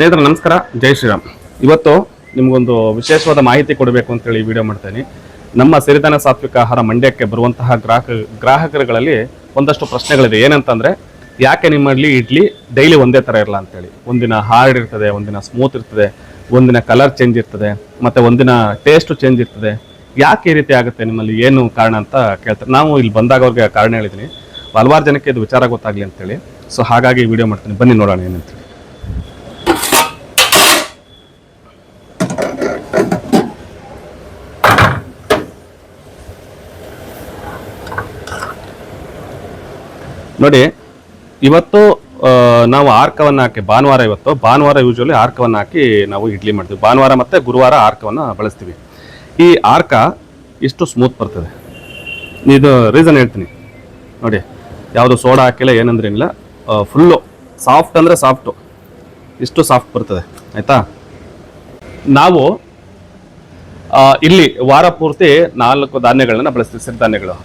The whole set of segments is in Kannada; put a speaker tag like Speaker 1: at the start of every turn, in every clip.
Speaker 1: ಸ್ನೇಹಿತರೆ, ನಮಸ್ಕಾರ. ಜೈ ಶ್ರೀರಾಮ್. ಇವತ್ತು ನಿಮಗೊಂದು ವಿಶೇಷವಾದ ಮಾಹಿತಿ ಕೊಡಬೇಕು ಅಂತೇಳಿ ವಿಡಿಯೋ ಮಾಡ್ತೇನೆ. ನಮ್ಮ ಸಿರಿಧಾನ ಸಾತ್ವಿಕ ಆಹಾರ ಮಂಡ್ಯಕ್ಕೆ ಬರುವಂತಹ ಗ್ರಾಹಕ, ಗ್ರಾಹಕರುಗಳಲ್ಲಿ ಒಂದಷ್ಟು ಪ್ರಶ್ನೆಗಳಿದೆ. ಏನಂತಂದ್ರೆ, ಯಾಕೆ ನಿಮ್ಮಲ್ಲಿ ಇಡ್ಲಿ ಡೈಲಿ ಒಂದೇ ಥರ ಇರಲ್ಲ ಅಂತೇಳಿ ಒಂದಿನ ಹಾರ್ಡ್ ಇರ್ತದೆ, ಒಂದಿನ ಸ್ಮೂತ್ ಇರ್ತದೆ, ಒಂದಿನ ಕಲರ್ ಚೇಂಜ್ ಇರ್ತದೆ, ಮತ್ತೆ ಒಂದಿನ ಟೇಸ್ಟ್ ಚೇಂಜ್ ಇರ್ತದೆ. ಯಾಕೆ ಈ ರೀತಿ ಆಗುತ್ತೆ? ನಿಮ್ಮಲ್ಲಿ ಏನು ಕಾರಣ ಅಂತ ಕೇಳ್ತಾರೆ. ನಾವು ಇಲ್ಲಿ ಬಂದಾಗ ಅವ್ರಿಗೆ ಕಾರಣ ಹೇಳಿದ್ದೀನಿ. ಹಲವಾರು ಜನಕ್ಕೆ ಇದು ವಿಚಾರ ಗೊತ್ತಾಗ್ಲಿ ಅಂತೇಳಿ ಸೊ ಹಾಗಾಗಿ ವಿಡಿಯೋ ಮಾಡ್ತೀನಿ. ಬನ್ನಿ ನೋಡೋಣ ಏನಂತೇಳಿ ನೋಡಿ, ಇವತ್ತು ನಾವು ಆರ್ಕವನ್ನು ಹಾಕಿ, ಭಾನುವಾರ ಇವತ್ತು, ಭಾನುವಾರ ಯೂಶಲಿ ಆರ್ಕವನ್ನು ಹಾಕಿ ನಾವು ಇಡ್ಲಿ ಮಾಡ್ತೀವಿ. ಭಾನುವಾರ ಮತ್ತು ಗುರುವಾರ ಆರ್ಕವನ್ನು ಬಳಸ್ತೀವಿ. ಈ ಆರ್ಕ ಇಷ್ಟು ಸ್ಮೂತ್ ಬರ್ತದೆ. ಇದು ರೀಸನ್ ಹೇಳ್ತೀನಿ. ನೋಡಿ, ಯಾವುದು ಸೋಡಾ ಹಾಕಿಲ್ಲ, ಏನಂದ್ರೆ ಏನಿಲ್ಲ ಫುಲ್ಲು ಸಾಫ್ಟ್ ಅಂದರೆ ಸಾಫ್ಟು ಇಷ್ಟು ಸಾಫ್ಟ್ ಬರ್ತದೆ. ಆಯಿತಾ? ನಾವು ಇಲ್ಲಿ ವಾರ ಪೂರ್ತಿ ನಾಲ್ಕು ಧಾನ್ಯಗಳನ್ನು ಬಳಸ್ತೀವಿ, ಸಿರಿಧಾನ್ಯಗಳು.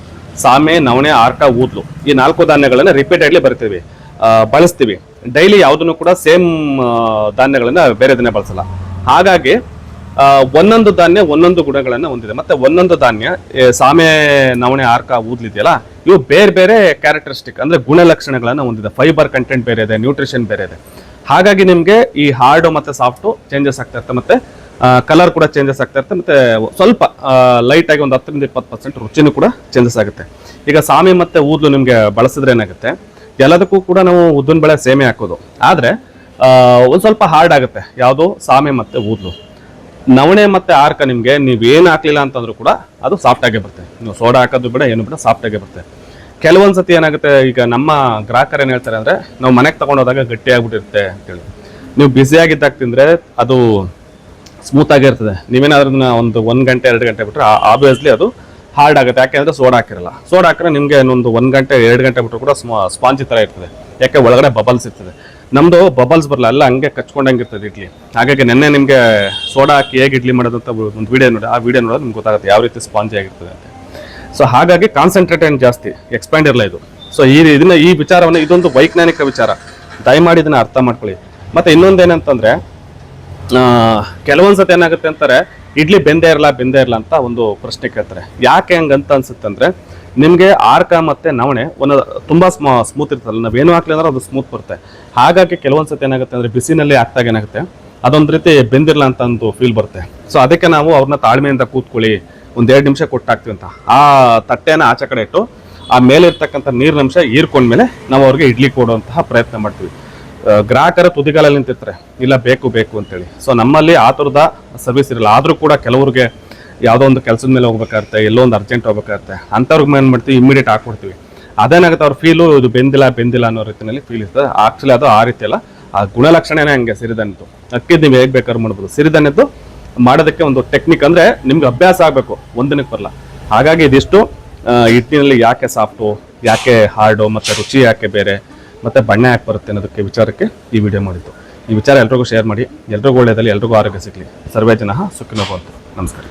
Speaker 1: ಸಾಮೆ, ನವಣೆ, ಆರ್ಕ, ಊದ್ಲು. ಈ ನಾಲ್ಕು ಧಾನ್ಯಗಳನ್ನು ರಿಪೀಟೆಡ್ಲಿ ಬರ್ತೀವಿ. ಬಳಸ್ತೀವಿ. ಡೈಲಿ ಯಾವುದನ್ನು ಕೂಡ ಸೇಮ್ ಧಾನ್ಯಗಳನ್ನು ಬೇರೆ ದಿನ ಬಳಸಲ್ಲ. ಹಾಗಾಗಿ ಒಂದೊಂದು ಧಾನ್ಯ ಒಂದೊಂದು ಗುಣಗಳನ್ನು ಹೊಂದಿದೆ. ಮತ್ತೆ ಒಂದೊಂದು ಧಾನ್ಯ ಸಾಮೆ, ನವಣೆ, ಆರ್ಕ, ಊದ್ಲಿದೆಯಲ್ಲ, ಇವು ಬೇರೆ ಬೇರೆ ಕ್ಯಾರೆಕ್ಟರಿಸ್ಟಿಕ್ ಅಂದ್ರೆ ಗುಣಲಕ್ಷಣಗಳನ್ನು ಹೊಂದಿದೆ. ಫೈಬರ್ ಕಂಟೆಂಟ್ ಬೇರೆ ಇದೆ ನ್ಯೂಟ್ರಿಷನ್ ಬೇರೆ ಇದೆ. ಹಾಗಾಗಿ ನಿಮಗೆ ಈ ಹಾರ್ಡ್ ಮತ್ತೆ ಸಾಫ್ಟು ಚೇಂಜಸ್ ಆಗ್ತಾ ಇರುತ್ತೆ ಮತ್ತೆ ಕಲರ್ ಕೂಡ ಚೇಂಜಸ್ ಆಗ್ತಾ ಇರುತ್ತೆ ಮತ್ತೆ ಸ್ವಲ್ಪ ಲೈಟ್ ಆಗಿ ಒಂದು ಹತ್ತರಿಂದ ಇಪ್ಪತ್ತು ಪರ್ಸೆಂಟ್ ರುಚಿನೂ ಕೂಡ ಚೇಂಜಸ್ ಆಗುತ್ತೆ. ಈಗ ಸಾಮೆ ಮತ್ತೆ ಊದ್ಲು ನಿಮಗೆ ಬಳಸಿದ್ರೆ ಏನಾಗುತ್ತೆ? ಎಲ್ಲದಕ್ಕೂ ಕೂಡ ನಾವು ಉದ್ದಿನ ಬೆಳೆ ಸೇಮೆ ಹಾಕೋದು. ಆದ್ರೆ ಒಂದು ಸ್ವಲ್ಪ ಹಾರ್ಡ್ ಆಗುತ್ತೆ ಯಾವುದು? ಸಾಮೆ ಮತ್ತೆ ಊದ್ಲು. ನವಣೆ ಮತ್ತೆ ಆರ್ಕ ನಿಮಗೆ ನೀವೇನು ಹಾಕಲಿಲ್ಲ ಅಂತಂದ್ರೂ ಕೂಡ ಅದು ಸಾಫ್ಟ್ ಆಗೇ ಬರುತ್ತೆ. ನೀವು ಸೋಡಾ ಹಾಕೋದು ಬಿಡ, ಏನು ಬಿಡ ಸಾಫ್ಟ್ ಆಗೇ ಬರುತ್ತೆ. ಕೆಲವೊಂದು ಸತಿ ಏನಾಗುತ್ತೆ, ಈಗ ನಮ್ಮ ಗ್ರಾಹಕರು ಏನು ಹೇಳ್ತಾರೆ ಅಂದ್ರೆ, ನಾವು ಮನೆಗೆ ತಗೊಂಡೋದಾಗ ಗಟ್ಟಿ ಆಗ್ಬಿಟ್ಟಿರುತ್ತೆ ಅಂತೇಳಿ. ನೀವು ಬ್ಯುಸಿಯಾಗಿದ್ದಾಗ ತಿಂದರೆ ಅದು ಸ್ಮೂತ್ ಆಗಿರ್ತದೆ ನೀವೇನಾದ್ರೂ ಒಂದು ಒಂದು ಗಂಟೆ, ಎರಡು ಗಂಟೆ ಬಿಟ್ಟರೆ ಆಬ್ವಿಯಸ್ಲಿ ಅದು ಹಾರ್ಡ್ ಆಗುತ್ತೆ. ಯಾಕೆಂದ್ರೆ ಸೋಡಾ ಹಾಕಿರಲ್ಲ. ಸೋಡಾ ಹಾಕಿದ್ರೆ ನಿಮಗೆ ಇನ್ನೊಂದು ಒಂದು ಗಂಟೆ, ಎರಡು ಗಂಟೆ ಬಿಟ್ಟರು ಕೂಡ ಸ್ಪಾಂಜಿ ಥರ ಇರ್ತದೆ. ಯಾಕೆ ಒಳಗಡೆ ಬಬಲ್ಸ್ ಇರ್ತದೆ. ನಮ್ಮದು ಬಬಲ್ಸ್ ಬರಲ್ಲ, ಎಲ್ಲ ಹಂಗೆ ಕಚ್ಕೊಂಡಂಗೆ ಇರ್ತದೆ ಇಡ್ಲಿ. ಹಾಗಾಗಿ ನೆನ್ನೆ ನಿಮಗೆ ಸೋಡಾ ಹಾಕಿ ಹೇಗೆ ಇಡ್ಲಿ ಮಾಡೋದು ಅಂತ ಒಂದು ವೀಡಿಯೋ ನೋಡಿ, ಆ ವೀಡಿಯೋ ನೋಡೋದು ನಿಮ್ಗೆ ಗೊತ್ತಾಗುತ್ತೆ ಯಾವ ರೀತಿ ಸ್ಪಾಂಜಿ ಆಗಿರ್ತದೆ ಅಂತ. ಸೊ ಹಾಗಾಗಿ ಕಾನ್ಸಂಟ್ರೇಟ್ ಏನು ಜಾಸ್ತಿ ಎಕ್ಸ್ಪ್ಯಾಂಡ್ ಇರಲ್ಲ ಇದು. ಸೊ ಈ ಇದನ್ನ, ಈ ವಿಚಾರವನ್ನು, ಇದೊಂದು ವೈಜ್ಞಾನಿಕ ವಿಚಾರ. ದಯಮಾಡಿ ಇದನ್ನ ಅರ್ಥ ಮಾಡ್ಕೊಳ್ಳಿ. ಮತ್ತು ಇನ್ನೊಂದೇನಂತಂದರೆ ಕೆಲವೊಂದ್ ಸತಿ ಏನಾಗುತ್ತೆ ಅಂತಾರೆ, ಇಡ್ಲಿ ಬೆಂದೇ ಇರಲ್ಲ ಬೆಂದೇ ಇರಲ್ಲ ಅಂತ ಒಂದು ಪ್ರಶ್ನೆ ಕೇಳ್ತಾರೆ. ಯಾಕೆ ಹಂಗಂತ ಅನ್ಸುತ್ತೆ ಅಂದ್ರೆ ನಿಮಗೆ ಆರ್ಕ ಮತ್ತೆ ನವಣೆ ಒಂದು ತುಂಬಾ ಸ್ಮ ಸ್ಮೂತ್ ನಾವು ಏನು ಹಾಕ್ಲಿ ಅಂದ್ರೆ ಅದು ಸ್ಮೂತ್ ಬರುತ್ತೆ. ಹಾಗಾಗಿ ಕೆಲವೊಂದ್ಸತಿ ಏನಾಗುತ್ತೆ ಅಂದ್ರೆ, ಬಿಸಿನಲ್ಲಿ ಹಾಕ್ದಾಗ ಏನಾಗುತ್ತೆ, ಅದೊಂದು ರೀತಿ ಬೆಂದಿರಲ್ಲ ಅಂತ ಒಂದು ಫೀಲ್ ಬರುತ್ತೆ. ಸೊ ಅದಕ್ಕೆ ನಾವು ಅವ್ರನ್ನ ತಾಳ್ಮೆಯಿಂದ ಕೂತ್ಕೊಳ್ಳಿ, ಒಂದು ಎರಡು ನಿಮಿಷ ಕೊಟ್ಟಾಕ್ತೀವಿ ಅಂತ. ಆ ತಟ್ಟೆನ ಆಚೆ ಕಡೆ ಇಟ್ಟು, ಆ ಮೇಲೆ ಇರ್ತಕ್ಕಂಥ ನೀರಿನ ಅಂಶ ಹೀರ್ಕೊಂಡ್ಮೇಲೆ ನಾವು ಅವ್ರಿಗೆ ಇಡ್ಲಿ ಕೊಡುವಂತಹ ಪ್ರಯತ್ನ ಮಾಡ್ತೀವಿ. ಗ್ರಾಹಕರ ತುದಿಗಾಲಲ್ಲಿ ನಿಂತಿರ್ತಾರೆ. ಇಲ್ಲ, ಬೇಕು ಬೇಕು ಅಂತೇಳಿ. ಸೊ ನಮ್ಮಲ್ಲಿ ಆ ಥರದ ಸರ್ವಿಸ್ ಇರಲ್ಲ. ಆದರೂ ಕೂಡ ಕೆಲವ್ರಿಗೆ ಯಾವುದೋ ಒಂದು ಕೆಲಸದ ಮೇಲೆ ಹೋಗ್ಬೇಕಾಗುತ್ತೆ, ಎಲ್ಲೋ ಒಂದು ಅರ್ಜೆಂಟ್ ಹೋಗ್ಬೇಕಾಗುತ್ತೆ ಅಂಥವ್ರಿಗೆ ಏನು ಮಾಡ್ತೀವಿ ಇಮಿಡಿಯೇಟ್ ಹಾಕ್ಕೊಡ್ತೀವಿ ಅದೇನಾಗುತ್ತೆ ಅವ್ರ ಫೀಲು ಇದು ಬೆಂದಿಲ್ಲ ಬೆಂದಿಲ್ಲ ಅನ್ನೋ ರೀತಿಯಲ್ಲಿ ಫೀಲ್ ಇರ್ತದೆ. ಆಕ್ಚುಲಿ ಅದು ಆ ರೀತಿ ಅಲ್ಲ ಆ ಗುಣಲಕ್ಷಣನೇ ಹಂಗೆ ಸಿರಿಧಾನ್ಯದ್ದು ಅಕ್ಕಿ ನೀವು ಹೇಗೆ ಬೇಕಾದ್ರೂ ಮಾಡ್ಬೋದು. ಸಿರಿಧಾನ್ಯದ್ದು ಮಾಡೋದಕ್ಕೆ ಒಂದು ಟೆಕ್ನಿಕ್ ಅಂದರೆ ನಿಮ್ಗೆ ಅಭ್ಯಾಸ ಆಗಬೇಕು ಒಂದಿನಕ್ಕೆ ಬರಲ್ಲ ಹಾಗಾಗಿ ಇದಿಷ್ಟು ಹಿಟ್ಟಿನಲ್ಲಿ ಯಾಕೆ ಸಾಫ್ಟು ಯಾಕೆ ಹಾರ್ಡು ಮತ್ತು ರುಚಿ ಯಾಕೆ ಬೇರೆ ಮತ್ತೆ ಬಣ್ಣ ಯಾಕೆ ಬರುತ್ತೆ ಅನ್ನೋದಕ್ಕೆ ವಿಚಾರಕ್ಕೆ ಈ ವಿಡಿಯೋ ಮಾಡಿದ್ದು. ಈ ವಿಚಾರ ಎಲ್ರಿಗೂ ಶೇರ್ ಮಾಡಿ, ಎಲ್ರಿಗೂ ಒಳ್ಳೆಯದಲ್ಲಿ ಎಲ್ರಿಗೂ ಆರೋಗ್ಯ ಸಿಗಲಿ. ಸರ್ವೇ ಜನ ಸುಖಿನೋ ನಮಸ್ಕಾರ.